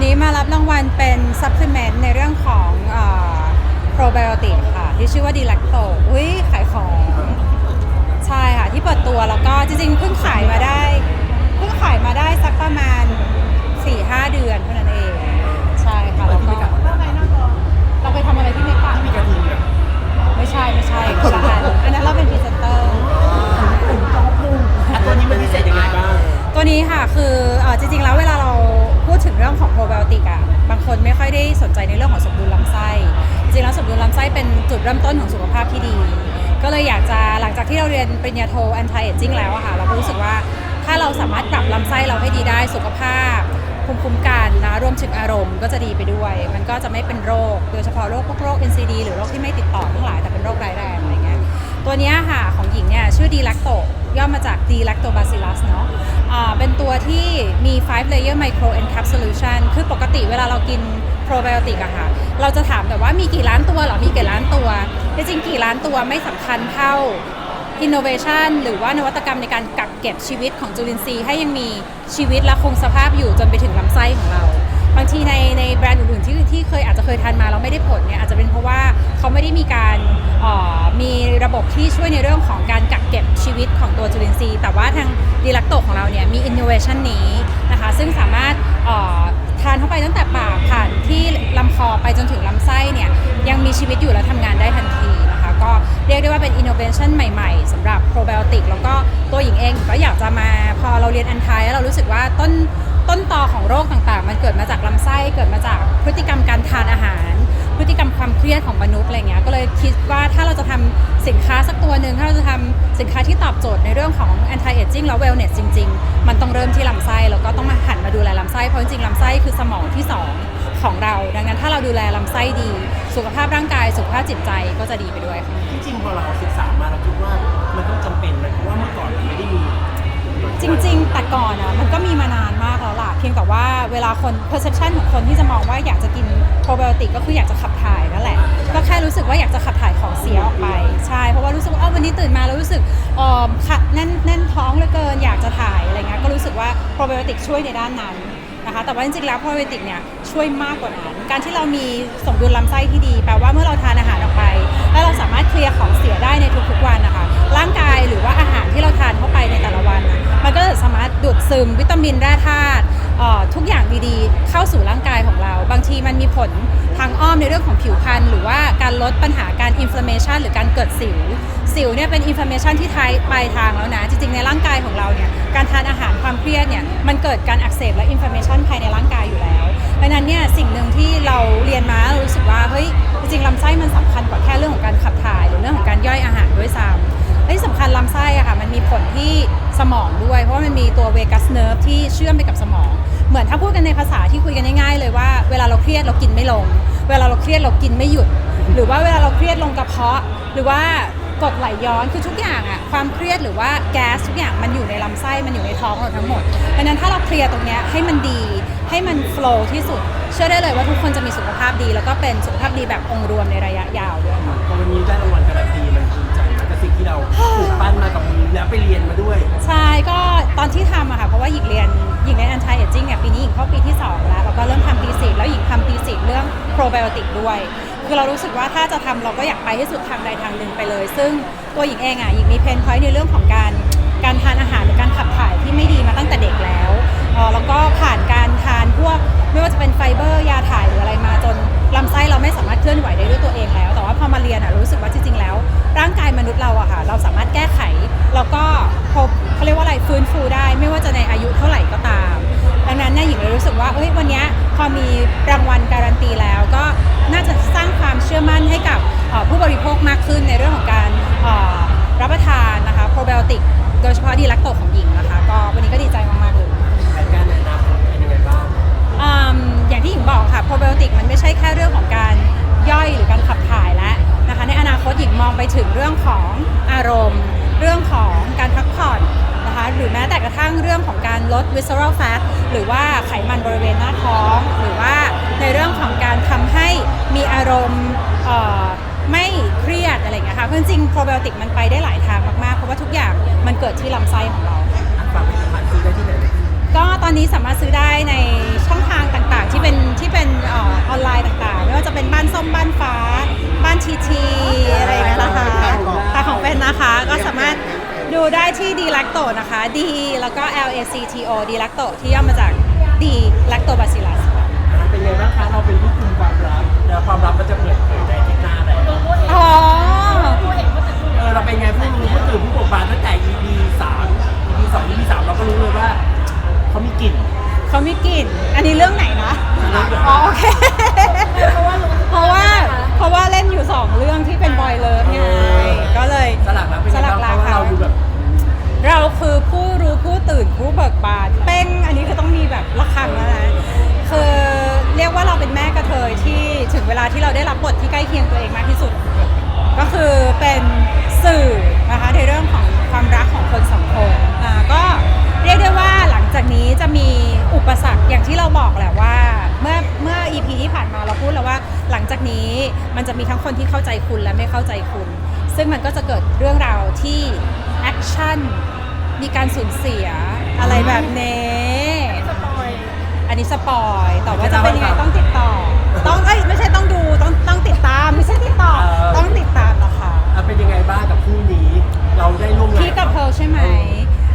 วันนี้มารับรางวัลเป็น supplement ในเรื่องของเอ่อ probiotic ค่ะ ที่ชื่อว่า Dilacto อุ้ยขายของ ใช่ค่ะ ที่เปิดตัวแล้วก็จริงๆ เพิ่งขายมาได้ เพิ่งขายมาได้สักประมาณ 4-5 เดือนเท่านั้นเอง ใช่ค่ะ แล้วก็เราไปทำอะไรที่เมกามีกระทิงเนี่ยไม่ใช่ไม่ใช่คนละอันอันนั้นเราเป็นพรีเซนเตอร์อะตัวนี้มันพิเศษยังไงบ้างตัวนี้ค่ะคือเอ่อจริงๆแล้วเวลาเรา พูดถึงเรื่องของโปรไบโอติกอะบางคนไม่ค่อยได้สนใจในเรื่องของสมดุลลำไส้ จริงๆแล้วสมดุลลำไส้เป็นจุดเริ่มต้นของสุขภาพที่ดี ก็เลยอยากจะหลังจากที่เราเรียนปริญญาโท anti aging แล้วอะค่ะ เราก็รู้สึกว่าถ้าเราสามารถปรับลำไส้เราให้ดีได้สุขภาพภูมิคุ้มกันนะรวมถึงอารมณ์ก็จะดีไปด้วย มันก็จะไม่เป็นโรค โดยเฉพาะโรคพวกโรค NCD หรือโรคที่ไม่ติดต่อทั้งหลายแต่เป็นโรคร้ายแรงอะไรเงี้ยตัวเนี้ยค่ะของหญิงเนี่ยชื่อดีแลคโต ย่อมาจาก D lactobacillus เนาะอ่าเป็นตัวที่มี 5 layer micro encapsulation คือปกติเวลาเรากิน probiotic อะค่ะ เราจะถามแบบว่ามีกี่ล้านตัวหรอ มีกี่ล้านตัวที่จริงกี่ล้านตัวไม่สำคัญเท่า innovation หรือว่านวัตกรรมในการกักเก็บชีวิตของจุลินทรีย์ให้ยังมีชีวิตและคงสภาพอยู่จนไปถึงลำไส้ของเรา บางทีในในแบรนด์อื่นๆที่ที่เคยอาจจะเคยทานมาแล้วไม่ได้ผลเนี่ยอาจจะเป็นเพราะว่าเขาไม่ได้มีการออมีระบบที่ช่วยในเรื่องของการกัก วิตของตัวจุลินทรีย์ แต่ว่าทางดีลักโตของเราเนี่ยมี innovation นี้นะคะ ซึ่งสามารถทานเข้าไปตั้งแต่ปากผ่านที่ลำคอไปจนถึงลำไส้เนี่ยยังมีชีวิตอยู่และทำงานได้ทันทีนะคะ ก็เรียกได้ว่าเป็น innovation ใหม่ๆสำหรับ probiotic แล้วก็ตัวหญิงเองก็อยากจะมาพอเราเรียนอันไทยแล้วเรารู้สึกว่าต้นต้นตอของโรคต่างๆ มันเกิดมาจากลำไส้เกิดมาจากพฤติกรรมการทานอาหาร พฤติกรรมความเครียดของมนุษย์อะไรเงี้ยก็เลย คิดว่าถ้าเราจะทำสินค้าสักตัวหนึ่งถ้าเราจะทำสินค้าที่ตอบโจทย์ในเรื่องของ anti aging แล้ว wellness จริง ๆ มันต้องเริ่มที่ลำไส้แล้วก็ต้องมาหันมาดูแลลำไส้เพราะจริงๆลำไส้คือสมองที่สองของเรา ดังนั้นถ้าเราดูแลลำไส้ดี สุขภาพร่างกาย สุขภาพจิตใจก็จะดีไปด้วยค่ะจริงๆพอเราศึกษามาเราคิดว่ามันต้องจำเป็นไหมเพราะว่าเมื่อก่อนมันไม่ได้มี จริง ๆ แต่ก่อนอะมันก็มีมานานมากแล้วล่ะ เพียงแต่ว่าเวลาคน perception ของคนที่จะมองว่าอยากจะกิน probiotic ก็คืออยากจะขับถ่ายนั่นแหละ ก็แค่รู้สึกว่าอยากจะขับถ่ายของเสียออกไป ใช่ เพราะว่ารู้สึกว่าเอ้าวันนี้ตื่นมาแล้วรู้สึกออขัดแน่นแน่นท้องเหลือเกินอยากจะถ่ายอะไรเงี้ยก็รู้สึกว่า probiotic ช่วยในด้านนั้นนะคะแต่ว่าจริงๆแล้ว probiotic เนี่ยช่วยมากกว่านั้น การที่เรามีสมดุลลำไส้ที่ดีแปลว่าเมื่อเราทานอาหารออกไป แล้วเราสามารถเคลียร์ของเสียได้ในทุกๆวันนะคะ ร่างกายหรือว่าอาหารที่เราทานเข้าไปในแต่ละวันน่ะมันก็จะสามารถดูดซึมวิตามินแร่ธาตุเอ่อทุกอย่างดีๆ เข้าสู่ร่างกายของเรา บางทีมันมีผลทางอ้อมในเรื่องของผิวพรรณหรือว่าการลดปัญหาการอินฟลามเมชันหรือการเกิดสิว สิวเนี่ยเป็นอินฟลามเมชันที่ท้ายปลายทางแล้วนะ จริงๆในร่างกายของเราเนี่ยการทานอาหารความเครียดเนี่ยมันเกิดการอักเสบและอินฟลามเมชันภายในร่างกายอยู่แล้วดังนั้นเนี่ยสิ่งหนึ่งที่เราเรียนมาเรารู้สึกว่าเฮ้ยจริงๆลำไส้มันสำคัญกว่าแค่เรื่องของการขับถ่าย หรือเรื่องของการย่อยอาหารด้วยซ้ำ และที่สำคัญลำไส้อะค่ะมันมีผลที่สมองด้วย เพราะว่ามันมีตัวเวกัสเนิร์ฟที่เชื่อมไปกับสมอง เหมือนถ้าพูดกันในภาษาที่คุยกันง่ายๆเลยว่าเวลาเราเครียดเรากินไม่ลง เวลาเราเครียดเรากินไม่หยุด หรือว่าเวลาเราเครียดลงกระเพาะ หรือว่ากดไหลย้อนคือทุกอย่างอะความเครียดหรือว่าแก๊สทุกอย่างมันอยู่ในลำไส้มันอยู่ในท้องเราทั้งหมดดังนั้นถ้าเราเคลียร์ตรงเนี้ยให้มันดีให้มันโฟล์ที่สุด เชื่อได้เลยว่าทุกคนจะมีสุขภาพดี แล้วก็เป็นสุขภาพดีแบบองค์รวมในระยะยาวด้วยค่ะ วันนี้ได้รางวัลการันตี ที่เราปลูกปั้นมากับมือแล้วไปเรียนมาด้วย ใช่ก็ตอนที่ทำอะค่ะเพราะว่าหญิงเรียนหญิงเรียน anti aging เนี่ยปีนี้หญิงเข้าปีที่ 2 แล้วแล้วก็เริ่มทำปีสี่แล้วหญิงทำปีสี่เรื่อง probiotic ด้วย คือเรารู้สึกว่าถ้าจะทำเราก็อยากไปให้สุดทางใดทางหนึ่งไปเลย ซึ่งตัวหญิงเองอะหญิงมีเพนพอยต์ในเรื่องของการการทานอาหารหรือการขับถ่ายที่ไม่ดีมาตั้งแต่เด็กแล้วเอ่อแล้วก็ผ่านการทานพวกไม่ว่าจะเป็นไฟเบอร์ยาถ่ายหรืออะไรมาจนลำไส้เราไม่สามารถเคลื่อนไหวได้ด้วยตัวเองแล้ว แต่ว่าพอมาเรียนอะรู้สึกว่าจ นุษย์เราอะค่ะเราสามารถแก้ไข แล้วก็พบเขาเรียกว่าอะไรฟื้นฟูได้ ไม่ว่าจะในอายุเท่าไหร่ก็ตาม ดังนั้นเนี่ยหญิงเลยรู้สึกว่าเอ้ยวันเนี้ยพอมีรางวัลการันตีแล้ว ก็น่าจะสร้างความเชื่อมั่นให้กับเอ่อผู้บริโภคมากขึ้นในเรื่องของการเอ่อรับประทานนะคะโปรไบโอติกโดยเฉพาะดีลักโตของหญิงนะคะก็วันนี้ก็ดีใจมากๆเลยแผนการในอนาคตเป็นยังไงบ้างอืมอย่างที่หญิงบอกค่ะโปรไบโอติกมันไม่ใช่แค่เรื่องของการ ไปถึงเรื่องของอารมณ์ เรื่องของการพักผ่อนนะคะหรือแม้แต่กระทั่งเรื่องของการลด visceral fat หรือว่าไขมันบริเวณหน้าท้อง หรือว่าในเรื่องของการทำให้มีอารมณ์เอ่อไม่เครียดอะไรอย่างเงี้ยค่ะเพราะจริงๆโปรไบโอติกมันไปได้หลายทางมากๆ เพราะว่าทุกอย่างมันเกิดที่ลำไส้ของเราอันฝากผลิตภัณฑ์ซื้อได้ที่ไหนก็ตอนนี้สามารถซื้อได้ในช่องทางต่าง ดูได้ที่ d l a c t o นะคะ D แล้วก็ L A C T O d l a c t o ที่ย่อมาจาก D lactobacillus ค่ะเป็นไงบ้างคะเราเป็นผู้คุมความลับแล้วความลับมันจะเปิดเผยในอาทิตย์หน้าแล้วอ๋อเออเราเป็นไงผู้รู้ผู้ตื่นผู้บกบานตั้งแต่ EP สาม EP สอง EP สามเราก็รู้เลยว่าเขามีกลิ่นเขามีกลิ่น อันนี้เรื่องไหนนะอ๋อโอเค เพราะว่าเพราะว่าเพราะว่าเล่นอยู่สองเรื่องที่เป็นบอยเลิฟไงก็เลยสลักแล้วเป็นไงสลักบ้างเพลาราะว่าค่ะเราดูแบบ เราคือผู้รู้ผู้ตื่นผู้เบิกบานเป้งอันนี้คือต้องมีแบบระฆังแล้วนะคือเรียกว่าเราเป็นแม่กระเทยที่ถึงเวลาที่เราได้รับบทที่ใกล้เคียงตัวเองมากที่สุด ก็คือเป็นสื่อนะคะในเรื่องของความรักของคนสองคนอ่าก็เรียกได้ว่าหลังจากนี้จะมีอุปสรรคอย่างที่เราบอกแหละว่า เมื่อเมื่อ EP ที่ผ่านมาเราพูดแล้วว่า หลังจากนี้มันจะมีทั้งคนที่เข้าใจคุณและไม่เข้าใจคุณ ซึ่งมันก็จะเกิดเรื่องราวที่แอคชั่น มีการสูญเสียอะไรแบบนี้อันนี้สปอยแต่ว่าจะเป็นยังไงต้องติดต่อ ต้องเอ้ยไม่ใช่ต้องดูต้องต้องติดตามไม่ใช่ติดต่อต้องติดตามนะคะ อะเป็นยังไงบ้างกับคู่นี้ เราได้ร่วมงานพีคกับเพร์ลใช่ไหม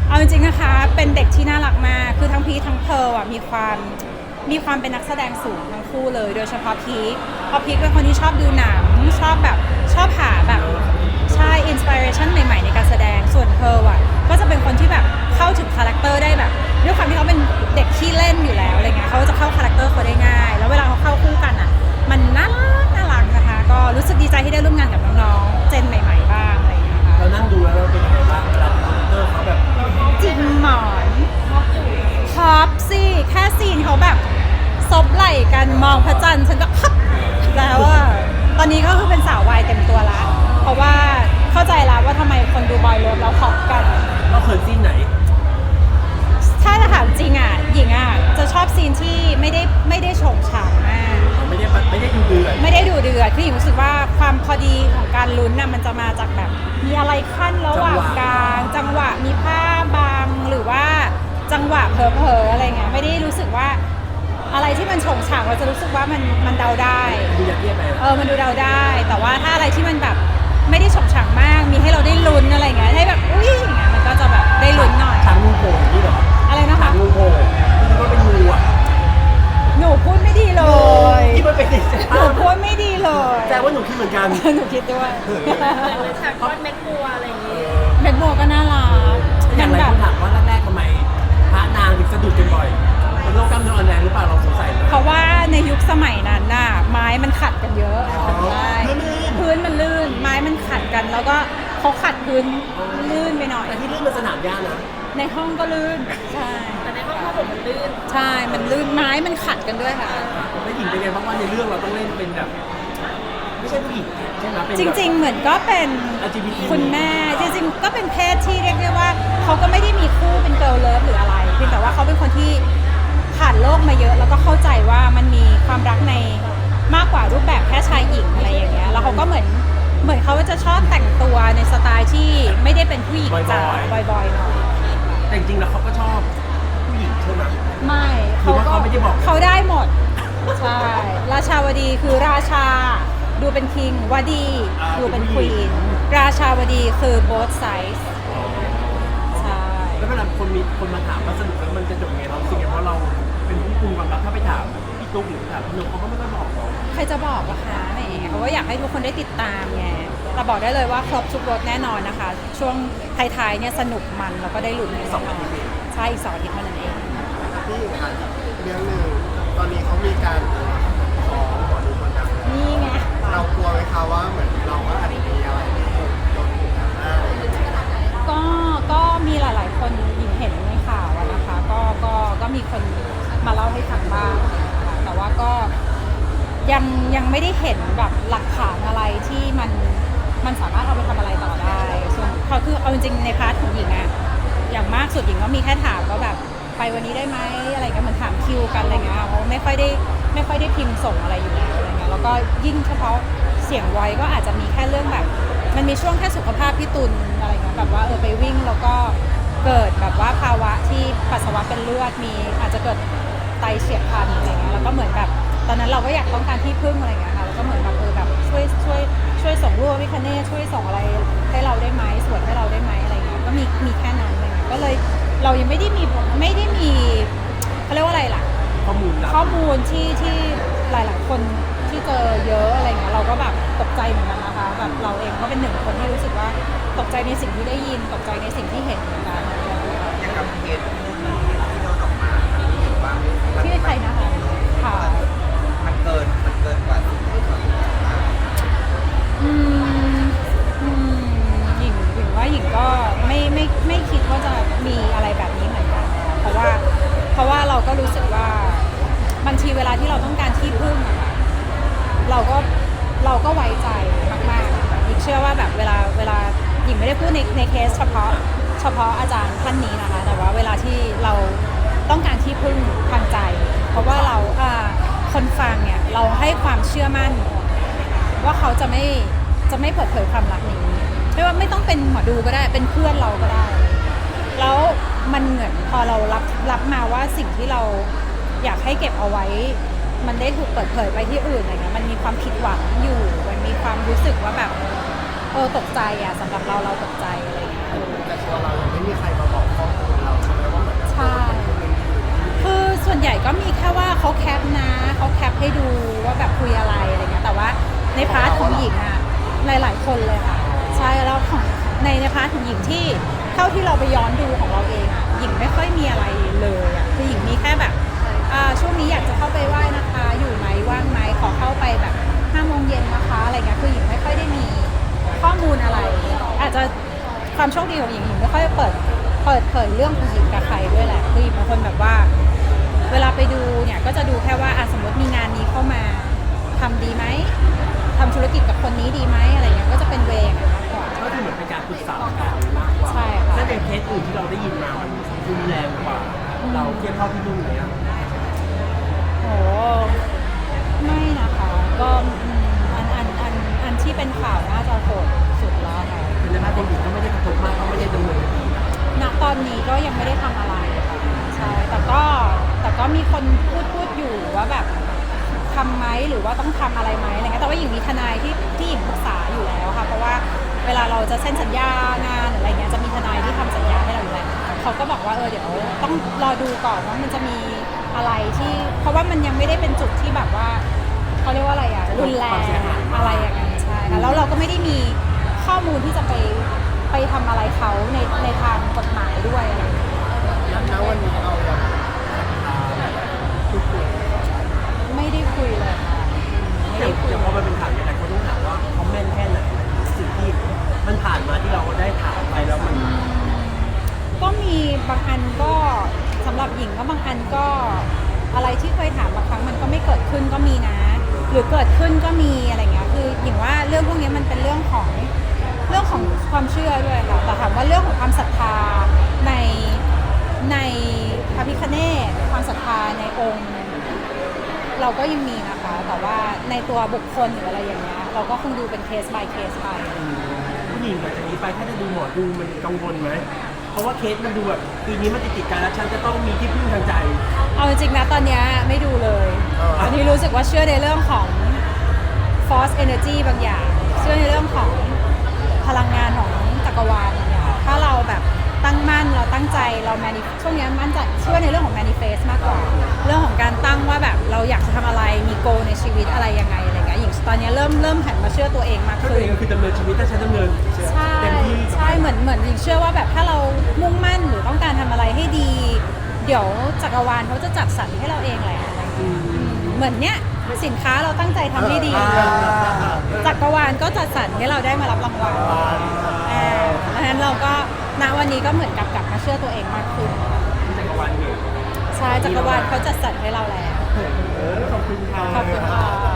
เอาจริงๆนะคะ เป็นเด็กที่น่ารักมาก คือทั้งพีคทั้งเพร์ลอะมีความมีความเป็นนักแสดงสูงทั้งคู่เลย โดยเฉพาะพีคเพราะพีคเป็นคนที่ชอบดูหนัง ชอบแบบชอบหาแบบใช่อินสปิเรชันใหม่ๆในการแสดง ส่วนเพร์ลอะ ก็จะเป็นคนที่แบบเข้าถึงคาแรคเตอร์ได้แบบด้วยความที่เขาเป็นเด็กขี้เล่นอยู่แล้วอะไรเงี้ยเขาจะเข้าคาแรคเตอร์เขาได้ง่าย แล้วเวลาเขาเข้าคู่กันอะ มันน่ารักน่ารักนะคะ ก็รู้สึกดีใจที่ได้ร่วมงานกับน้องๆเจนใหม่ๆบ้างอะไรอย่างเงี้ยค่ะเรานั่งดูแล้วเราเป็นยังไงบ้างเวลาคอมพิวเตอร์เขาแบบจิกหมอนฮอปสิแค่ซีนเขาแบบซบไหล่กันมองพระจันทร์ฉันก็ฮับแล้วอะตอนนี้ก็คือเป็นสาววายเต็มตัวละเพราะว่า เข้าใจแล้วว่าทำไมคนดูบอยเลิฟแล้วฮอปกัน เราเขินซีนไหน ถ้าจะถามจริงอะหญิงอะจะชอบซีนที่ไม่ได้ไม่ได้โฉงฉางมาก ไม่ได้ไม่ได้ดูเดือดไม่ได้ดูเดือดคือหญิงรู้สึกว่าความพอดีของการลุ้นน่ะมันจะมาจากแบบ มีอะไรขั้นระหว่างกลาง จังหวะมีผ้าบางหรือว่าจังหวะเผลอๆอะไรเงี้ยไม่ได้รู้สึกว่าอะไรที่มันโฉงฉางเราจะรู้สึกว่ามันมันเดาได้ ดูยัดเยียดไปเออมันดูเดาได้ แต่ว่าถ้าอะไรที่มันแบบ ไม่ได้โฉงฉางมาก มีให้เราได้ลุ้นอะไรเงี้ยให้แบบอุ้ยอย่างเงี้ยมันก็จะแบบได้ลุ้นหน่อยทางงูโผล่อย่างนี่เหรออะไรนะทาคะงงูโผล่ที่คิดว่าเป็นงูอะหนูพูดไม่ดีเลยที่มันเป็นเจ็บหนูพูดไม่ดีเลยแต่ว่าหนูคิดเหมือนกันหนูคิดด้วยเลยฉากทอดเม็ดบัวอะไรอย่างนี้เม็ดบัวก็น่ารักอมัย่างนไรแบบคนถามว่าแรกๆทำไมพระนางถึงสะดุดกันบ่อยเป็นโรคกล้ามเนื้ออ่อนแรงหรือเปล่าเราสงสัยไหมเพราะว่าในยุคสมัยนั้นน่ะไม้มันขัดกันเยอะอ๋อใช่พื้นมันลื่นพื้น มันลื่นไม้มันขัดกัน แล้วก็เขาขัดพื้นลื่นไปหน่อย แต่ที่ลื่นมันสนามหญ้านะในห้องก็ลื่น ใช่ แต่ในห้องผ้าห่มมันลื่น ใช่ มันลื่นไม้มันขัดกันด้วยค่ะ แล้วหญิงเป็นไงบ้างว่าในเรื่องเราต้องเล่นเป็นแบบ ไม่ใช่ผู้หญิงใช่ไหมเป็นจแบบ ริง ๆ เหมือนก็เป็น LGBT คุณแม่ จริง ๆ ก็เป็นเพศที่เรียกได้ว่า เขาก็ไม่ได้มีคู่เป็นเกิร์ลเลิฟหรืออะไรเพียงแต่ว่าเขาเป็นคนที่ผ่านโลกมาเยอะ แล้วก็เข้าใจว่ามันมีความรักในมากกว่ารูปแบบแค่ชายหญิงอะไรอย่างเงี้ยแล้วเขาก็เหมือน เหมือนเขาจะชอบแต่งตัวในสไตล์ที่ไม่ได้เป็นผู้หญิงจ๋าบ่อยๆหน่อยแต่จริงๆแล้วเขาก็ชอบผู้หญิงใช่ไหม ไม่หรือว่าเขาไม่ได้บอก เขาได้หมด ใช่ ราชาวดีคือราชา ดูเป็นคิงวดีดูเป็นควีน ราชาวดีคือ both sides ใช่ แล้วเวลาคนมีคนมาถามว่าสรุปแล้วมันจะจบยังไงเราสิ่งเพราะเราเป็นผู้คุมความลับถ้าไปถาม พี่ตุ๊กหรือไปถามพี่นกเขาก็ไม่ได้บอกหรอกใครจะบอกล่ะคะแหมเขาก็อยากให้ทุกคนได้ติดตามไงแต่บอกได้เลยว่าครบทุกรสแน่นอนนะคะ ช่วงท้ายๆเนี่ยสนุกมันแล้วก็ได้ลุ้นในสองอาทิตย์ใช่อีกสองอาทิตย์เท่านั้นเอง พี่ค่ะเรื่องหนึ่งตอนนี้เขามีการฟ้องหมอดูคนดังนี่ไงเรากลัวไหมคะว่าเหมือนเราก็อาจจะมีอะไรที่โดนถูกกันได้ก็ก็มีหลายๆคนหญิงเห็นในข่าวอะนะคะ ก็ก็ก็มีคนมาเล่าให้ฟังบ้างค่ะแต่ ว่าก็ยังยังไม่ได้เห็นแบบหลักฐานอะไรที่มันมันสามารถเอาไปทำอะไรต่อได้ ส่วนเขาคือเอาจริงๆในพาร์ทของหญิงอะอย่างมากสุดหญิงก็มีแค่ถามว่าแบบไปวันนี้ได้ไหมอะไรเงี้ยเหมือนถามคิวกันอะไรเงี้ยเพราะไม่ค่อยได้ไม่ค่อยได้พิมพ์ส่งอะไรอยู่แล้วอะไรเงี้ยแล้วก็ยิ่งเฉพาะเสียงไว้ก็อาจจะมีแค่เรื่องแบบ มันมีช่วงแค่สุขภาพพี่ตุลอะไรเงี้ยแบบว่าเออไปวิ่งแล้วก็เกิดแบบว่าภาวะที่ปัสสาวะเป็นเลือดมีอาจจะเกิดไตเฉียบพลันอะไรเงี้ยแล้วก็ ตอนนั้นเราก็อยากต้องการที่พึ่งอะไรเงี้ยค่ะแล้วก็เหมือนแบบเออแบบช่วยช่วยช่วยส่งรูปวิคเน่ช่วยส่งอะไรให้เราได้ไหมสวดให้เราได้ไหมอะไรเงี้ยก็มีมีแค่นั้นอะไรเงี้ยก็เลยเรายังไม่ได้มีไม่ได้มีเขาเรียกว่าอะไรล่ะ ข้อมูลลับข้อมูลที่ที่หลาย ๆ คนที่เจอเยอะอะไรเงี้ยเราก็แบบตกใจเหมือนกันนะคะแบบเราเองก็เป็นหนึ่งคนที่รู้สึกว่าตกใจในสิ่งที่ได้ยินตกใจในสิ่งที่เห็นเหมือนกัน อย่างกับเคสารท่านนี้นะคะ แต่ว่าเวลาที่เราต้องการที่พึ่งทางใจ เพราะว่าเราอ่าคนฟังเนี่ยเราให้ความเชื่อมั่น ว่าเขาจะไม่จะไม่เปิดเผยความลับนี้ไม่ว่าไม่ต้องเป็นหมอดูก็ได้เป็นเพื่อนเราก็ได้ แล้วมันเหมือนพอเรารับรับมาว่าสิ่งที่เราอยากให้เก็บเอาไว้ มันได้ถูกเปิดเผยไปที่อื่นอะไรเงี้ยมันมีความผิดหวังอยู่ มันมีความรู้สึกว่าแบบเออตกใจอะสำหรับเราเราตกใจอะไรเงี้ย แต่ตัวเรายังไม่มีใคร ส่วนใหญ่ก็มีแค่ว่าเขาแคปนะเขาแคปให้ดูว่าแบบคุยอะไรอะไรเงี้ยแต่ว่าในพาร์ทของหญิงอะหลาย ๆ คนเลยค่ะใช่แล้วของในในพาร์ทของหญิงที่เท่าที่เราไปย้อนดูของเราเองอะหญิงไม่ค่อยมีอะไรเลยอะคือหญิงมีแค่แบบอ่าช่วงนี้อยากจะเข้าไปไหว้นะคะ อยู่ไหมว่างไหมขอเข้าไปแบบห้าโมงเย็นนะคะอะไรเงี้ยคือหญิงไม่ค่อยได้มีข้อมูลอะไร อาจจะความโชคดีของหญิงหญิงไม่ค่อยเปิดเปิดเผยเรื่องของหญิงกับใครด้วยแหละคือหญิงเป็นคนแบบว่า เวลาไปดูเนี่ยก็จะดูแค่ว่าอะสมมติมีงานนี้เข้ามาทำดีไหมทำธุรกิจกับคนนี้ดีไหมอะไรเงี้ยก็จะเป็นเวย์อย่างนั้นมากกว่าก็คือเหมือนเป็นการปรึกษากันมากกว่าใช่ค่ะถ้าเป็นเคสอื่นที่เราได้ยินมามันรุนแรงกว่า เราเทียบเท่าพี่นุ่นเลยอะโอ้ หมหรือว่าต้องทำอะไรไหมอะไรเงี้ยแต่ว่าหญิงมีทนายที่ที่หญิงปรึกษาอยู่แล้วค่ะ เพราะว่าเวลาเราจะเซ็นสัญญางานหรืออะไรเงี้ยจะมีทนายที่ทำสัญญาให้เราอยู่แล้วเขาก็บอกว่าเออเดี๋ยวต้องรอดูก่อนว่ามันจะมีอะไรที่ เพราะว่ามันยังไม่ได้เป็นจุดที่แบบว่าเขาเรียกว่าอะไรอะรุนแรงอะไรอย่างนั้นใช่ค่ะแล้วเราก็ไม่ได้มีข้อมูลที่จะไปไปทำอะไรเขาในในทางกฎหมายด้วยอะไรอย่างเงี้ยแล้ววันนี้เรายังพูดคุยไม่ได้คุยเลยค่ะ ไม่แต่ได้คุยแต่พอมันเป็นข่าวเนี่ยหลายคนต้องถามว่าเขาแม่นแค่ไหนสิ่งที่มันผ่านมาที่เราได้ถามไปแล้วมันก็มีบางอันก็สำหรับหญิงก็บางอันก็อะไรที่เคยถามบางครั้งมันก็ไม่เกิดขึ้นก็มีนะ หรือเกิดขึ้นก็มีอะไรเงี้ยคือหญิงว่าเรื่องพวกนี้มันเป็นเรื่องของเรื่องของความเชื่อด้วยค่ะแต่ถามว่าเรื่องของความศรัทธาในในพระพิคเนตความศรัทธาในองค์ เราก็ยังมีนะคะ แต่ว่าในตัวบุคคลหรืออะไรอย่างเงี้ยเราก็คงดูเป็นเคส by เคสไป ผู้หญิงหลังจากนี้ไปถ้าจะดูหมอดูมันกังวลไหม เพราะว่าเคสมันดูแบบปีนี้มันติดติดๆกันแล้วฉันจะต้องมีที่พึ่งทางใจ เอาจริงๆนะตอนเนี้ยไม่ดูเลยอันนี้รู้สึกว่าเชื่อในเรื่องของ force energy บางอย่าง เชื่อในเรื่องของพลังงานของจักรวาลบางอย่างถ้าเราแบบ ตั้งมั่นเราตั้งใจเรา manif ช่วงเนี้ยมั่นใจเชื่อในเรื่องของ manifest มากกว่า เรื่องของการตั้งว่าแบบเราอยากจะทำอะไรมี goal ในชีวิตอะไรยังไงอะไรเงี้ยอย่างตอนเนี้ยเริ่มเริ่มหันมาเชื่อตัวเองมากก็ขึ้เอนงก็คือดำเนินชีวิตถ้าฉันดำเนินใช่เต็มที่กับใช่เหมือนเหมือนหญิงเชื่อว่าแบบถ้าเรามุ่งมั่นหรือต้องการทำอะไรให้ดี เดี๋ยวจักรวาลเขาจะจัดสรรให้เราเองแหละอะไรอย่างเงี้ยเหมือนเนี้ยสินค้าเราตั้งใจทำให้ดีจักรวาลก็จัดสรรให้เราได้มารับรางวัลอ่าดังนั้นเราก็ ณวันนี้ก็เหมือนกับกลับมาเชื่อตัวเองมากขึ้น จักรวาลเนี่ยใช่จักรวาลเขาจัดสรรให้เราแล้วขอบคุณค่ะ ขอบคุณค่ะ